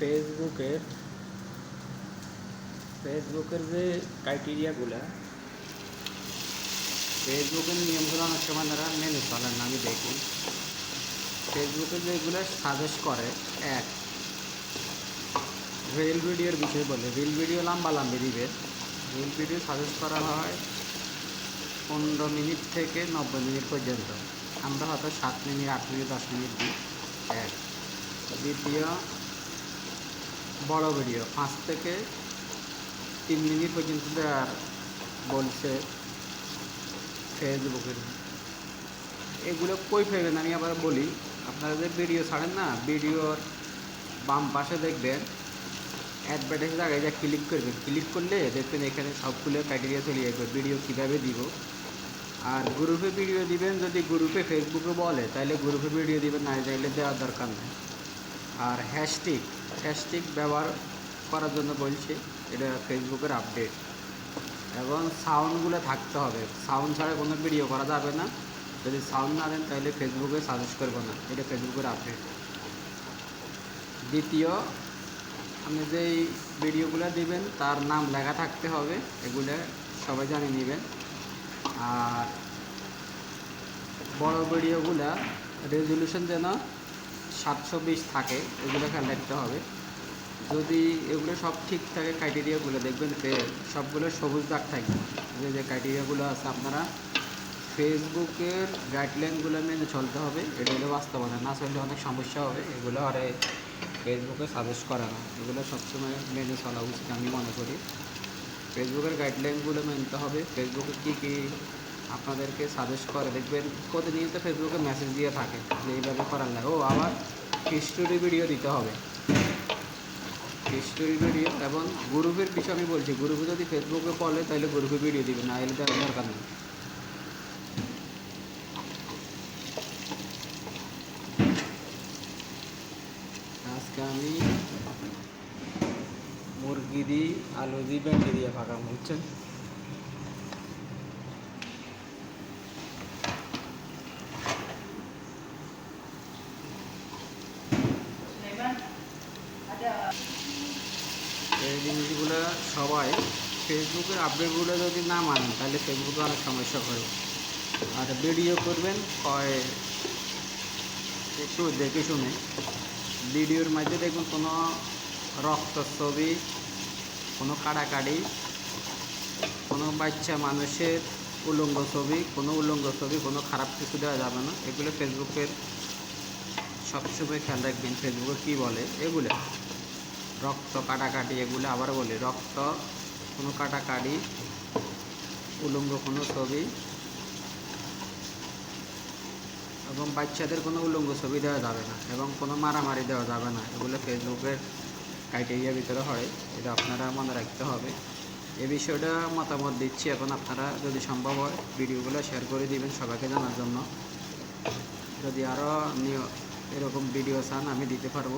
ফেসবুকের ফেসবুকের যে ক্রাইটেরিয়াগুলা ফেসবুকের নিয়মগুলো অনেক সময় তারা মেনে চলেন আমি দেখি। ফেসবুকে যেগুলো সাজেস্ট করে, এক রিল ভিডিওর বিষয়ে বলে রিল ভিডিও লম্বা লম্বি দিবে। রিল ভিডিও সাজেস্ট করা হয় পনেরো মিনিট থেকে নব্বই মিনিট পর্যন্ত। আমরা হয়তো সাত মিনিট, আট মিনিট, দশ মিনিট দিই। এক, দ্বিতীয় বড় ভিডিও পাঁচ থেকে তিন মিনিট পর্যন্ত বলছে ফেসবুকের এগুলো কই ফেলবেন? আমি আবার বলি, আপনারা যে ভিডিও ছাড়েন না ভিডিওর বাম পাশে দেখবেন অ্যাডভার্টাইজ জায়গায় যা ক্লিক করবেন। ক্লিক করলে দেখবেন এখানে সবগুলো ক্রাইটেরিয়া চলে যাবে ভিডিও কীভাবে দিব? আর গ্রুপে ভিডিও দিবেন, যদি গ্রুপে ফেসবুকে বলে, তাহলে গ্রুপে ভিডিও দিবেন, না চাইলে দেওয়ার দরকার নেই। আর হ্যাশটিক হ্যাশটিক ব্যবহার করার জন্য বলছি, এটা ফেসবুকের আপডেট এবং সাউন্ডগুলো থাকতে হবে। সাউন্ড ছাড়া কোনো ভিডিও করা যাবে না। যদি সাউন্ড না দেন তাহলে ফেসবুকে সাজেস্ট করব না। এটা ফেসবুকের আপডেট দ্বিতীয়, আপনি যেই ভিডিওগুলো দিবেন, তার নাম লেখা থাকতে হবে। এগুলো সবাই জানে নেবেন। আর বড় ভিডিওগুলা রেজলিউশন যেন সাতশো বিশ থাকে, এগুলো খেয়াল রাখতে হবে। যদি এগুলো সব ঠিক থাকে ক্রাইটেরিয়াগুলো দেখবেন সবগুলো সবুজ দাগ থাকবে। যে যে ক্রাইটেরিয়াগুলো আছে আপনারা ফেসবুকের গাইডলাইনগুলো মেনে চলতে হবে, এটা হলো বাস্তবতা। না চললে অনেক সমস্যা হবে, এগুলো আরে ফেসবুকে সাজেস্ট করা না। এগুলো সবসময় মেনে চলা উচিত, আমি মনে করি। ফেসবুকের গাইডলাইনগুলো মানতে হবে। ফেসবুকে কী কী আপনাদেরকে সাজেস্ট করে। দেখবেন প্রতিনিয়ত ফেসবুকে মেসেজ দিয়ে থাকে যে এইভাবে করার লাগে। ও আবার হিস্টোরি ভিডিও দিতে হবে। হিস্টোরি ভিডিও এবং গ্রুপের বিষয়ে আমি বলছি গ্রুপে যদি ফেসবুকে বলে তাহলে গ্রুপে ভিডিও দিবে না এলে দেওয়ার দরকার নেই। আজকে আমি মুরগি দিই আলু দিই ভেন্ডি দিয়ে ফাঁকা বুঝছেন? সবাই ফেসবুকের আপডেটগুলো যদি না মানেন, তাহলে ফেসবুকে অনেক সমস্যা করবে আর ভিডিও করবেন, হয় একটু দেখে শুনে। ভিডিওর মধ্যে দেখুন, কোনো রক্ত ছবি কোনো কাড়াকাড়ি, কোনো বাচ্চা মানুষের উলঙ্গ ছবি, কোনো উলঙ্গ ছবি, কোনো খারাপ কিছু দেওয়া যাবে না। এগুলো ফেসবুকের সবসময় খেয়াল রাখবেন, ফেসবুকে কী বলে, এগুলো। রক্ত কাটাকাটি, এগুলো আবার বলি, রক্ত, কোনো কাটাকাটি, উলঙ্গ কোনো ছবি, এবং বাচ্চাদের কোনো উলঙ্গ ছবি দেওয়া যাবে না, এবং কোনো মারামারি দেওয়া যাবে না, এগুলো ফেসবুকের ক্রাইটেরিয়ার ভিতরে হয়, এটা আপনারা মনে রাখতে হবে। এ বিষয়টা মতামত দিচ্ছি, এখন আপনারা যদি সম্ভব হয় ভিডিওগুলো শেয়ার করে দিবেন সবাইকে জানার জন্য। যদি আরও এরকম ভিডিও চান, আমি দিতে পারব।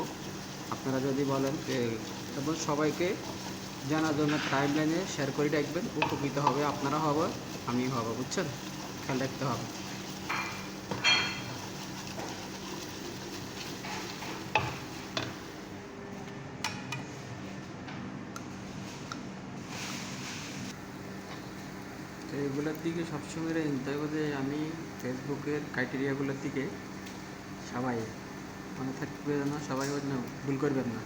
আপনারা যদি বলেন এবং সবাইকে জানার জন্য টাইম লাইনে শেয়ার করে রাখবেন, উপকৃত হবে আপনারা হবে আমি হব, বুঝছেন? খেয়াল রাখতে হবে। এগুলোর দিকে সবসময় জানতে হবে যে আমি ফেসবুকের ক্রাইটেরিয়াগুলোর দিকে সবাই মনে থাকবে না সবাই যেন ভুল করবেন না।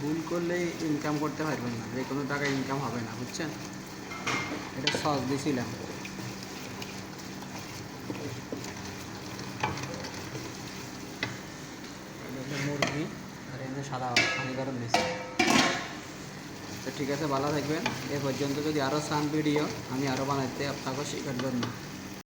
ভুল করলেই ইনকাম করতে পারবেন না, যে কোনো টাকা ইনকাম হবে না, বুঝছেন? এটা সস দিয়েছিলাম মুরগি, আর এখানে সাদা পানি গরম তো ঠিক আছে, ভালো থাকবেন। এ পর্যন্ত যদি আরও সান ভিডিও আমি আরও বানাইতে আপনাকে শেখার জন্য।